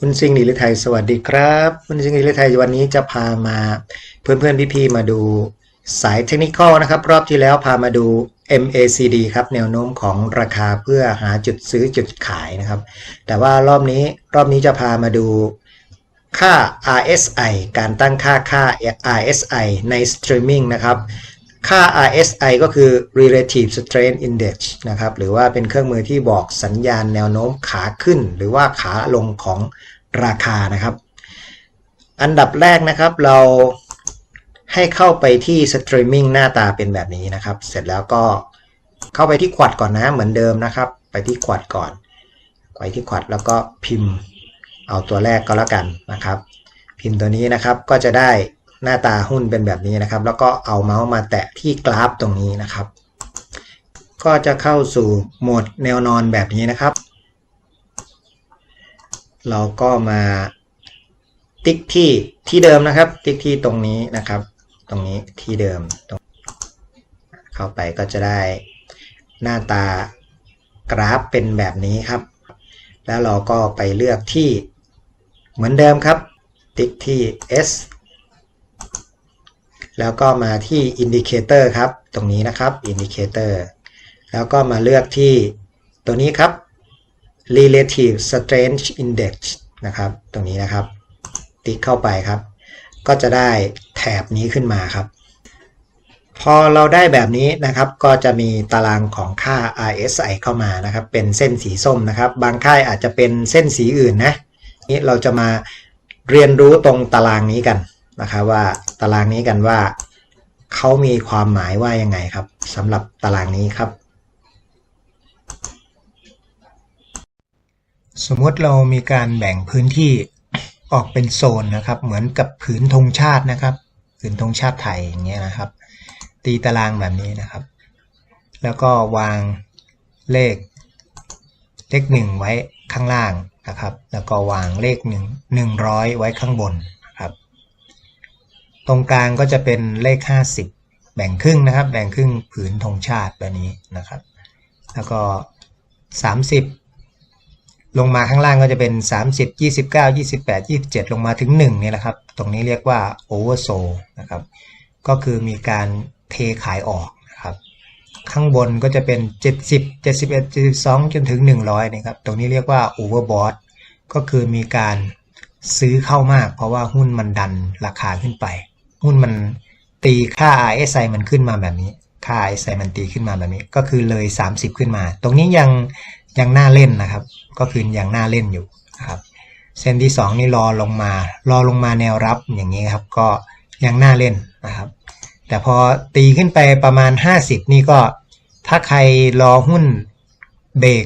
คุณซิงหลีลิไทยสวัสดีครับ คุณซิงหลีลิไทยวันนี้จะพามาเพื่อนๆพี่ๆมาดูสายเทคนิคอนะครับ รอบที่แล้วพามาดู MACD ครับแนวโน้มของราคาเพื่อหาจุดซื้อจุดขายนะครับ แต่ว่ารอบนี้รอบนี้จะพามาดูค่า RSI การตั้งค่าค่า RSI ใน Streaming นะครับ ค่า RSI ก็คือ Relative Strength Index นะครับ หรือว่าเป็นเครื่องมือที่บอกสัญญาณแนวโน้มขาขึ้น หรือว่าขาลงของราคานะครับ อันดับแรกนะครับเราให้เข้าไปที่ Streaming หน้าตาเป็นแบบนี้นะครับ เสร็จแล้วก็เข้าไปที่ขวัดก่อนนะเหมือนเดิมนะครับ ไปที่ขวัดก่อนไปที่ขวัดแล้วก็พิมพ์เอาตัวแรกก็แล้วกันนะครับ พิมพ์ตัวนี้นะครับก็จะได้ หน้าตาหุ้นเป็นแบบนี้นะครับ แล้วก็เอาเมาส์มาแตะที่กราฟตรงนี้นะครับ ก็จะเข้าสู่โหมดแนวนอนแบบนี้นะครับ เราก็มาติ๊กที่ที่เดิมนะครับ ติ๊กที่ตรงนี้นะครับ ตรงนี้ที่เดิมตรงเข้าไปก็จะได้หน้าตากราฟเป็นแบบนี้ครับ แล้วเราก็ไปเลือกที่เหมือนเดิมครับ ติ๊กที่ S แล้วก็มาที่ Indicator ครับ ตรงนี้นะครับ Indicator แล้วก็มาเลือกที่ตัวนี้ครับ Relative Strength Index นะครับ ตรงนี้นะครับ ติ๊กเข้าไปครับ ก็จะได้แถบนี้ขึ้นมาครับ พอเราได้แบบนี้นะครับ ก็จะมีตารางของค่า RSI เข้ามานะครับ เป็นเส้นสีส้มนะครับ บางค่ายอาจจะเป็นเส้นสีอื่นนะ นี่เราจะมาเรียนรู้ตรงตารางนี้กัน นะครับว่าตารางนี้กันว่าเขามีความหมายว่ายังไงครับสำหรับตารางนี้ครับ สมมติเรามีการแบ่งพื้นที่ออกเป็นโซนนะครับ เหมือนกับผืนธงชาตินะครับ ผืนธงชาติไทยอย่างเงี้ยนะครับ ตีตารางแบบนี้นะครับ แล้วก็วางเลขเลขหนึ่งไว้ข้างล่างนะครับ แล้วก็วางเลขหนึ่งหนึ่งร้อยไว้ข้างบน ตรงกลางก็จะเป็นเลข 50 แบ่งครึ่งนะครับ แบ่งครึ่งผืนธงชาติแบบนี้นะครับ แล้วก็ 30 ลงมาข้างล่างก็จะเป็น 30 29 28 27 ลงมาถึง1เนี่ยแหละครับ ตรงนี้เรียกว่า oversold นะครับ ก็คือมีการเทขายออกนะครับ ข้างบนก็จะเป็น 70 71 72 จนถึง 100นะครับ ตรงนี้เรียกว่า overbought ก็คือมีการซื้อเข้ามากเพราะว่าหุ้นมันดันราคาขึ้นไป หุ้นมันตีค่า RSI มันขึ้นมาแบบนี้ ค่า RSI มันตีขึ้นมาแบบนี้ ก็คือเลย 30 ขึ้นมา ตรงนี้ยังยังน่าเล่นนะครับ ก็คือยังน่าเล่นอยู่ครับ เส้นที่ 2 นี่รอลงมา รอลงมาแนวรับอย่างนี้ครับ ก็ยังน่าเล่นนะครับ แต่พอตีขึ้นไปประมาณ 50 นี่ก็ถ้าใครรอหุ้นเบรก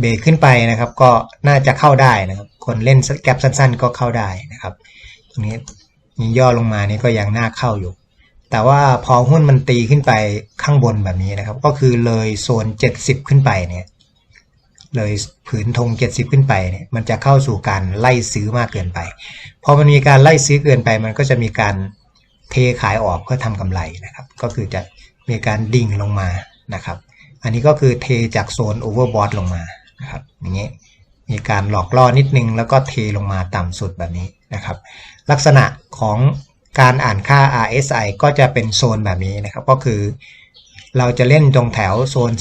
เบรกขึ้นไปนะครับ ก็น่าจะเข้าได้นะครับ คนเล่นแกลบสั้น ๆ ก็เข้าได้นะครับ ตรงนี้ นี่ย่อลงมานี่ก็ยังน่าเข้าอยู่ แต่ว่าพอหุ้นมันตีขึ้นไปข้างบนแบบนี้นะครับ ก็คือเลยโซน 70 ขึ้นไปเนี่ยเลยผืนธง 70 ขึ้นไปเนี่ยมันจะเข้าสู่การไล่ซื้อมากเกินไป พอมันมีการไล่ซื้อเกินไป มันก็จะมีการเทขายออกเพื่อทำกำไรนะครับ ก็คือจะมีการดิ่งลงมานะครับ อันนี้ก็คือเทจากโซนโอเวอร์บอทลงมานะครับอย่างนี้ มีการหลอกล่อนิดนึง แล้วก็เทลงมาต่ำสุดแบบนี้นะครับ ลักษณะของการอ่านค่า RSI ก็จะเป็นโซนแบบนี้นะครับ ก็คือ เราจะเล่นตรงแถวโซน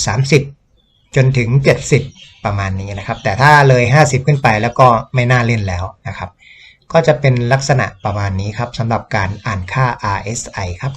30 จนถึง 70 ประมาณนี้นะครับ แต่ถ้าเลย 50 ขึ้นไปแล้วก็ไม่น่าเล่นแล้วนะครับ ก็จะเป็นลักษณะประมาณนี้ครับสำหรับการอ่านค่า RSI ครับ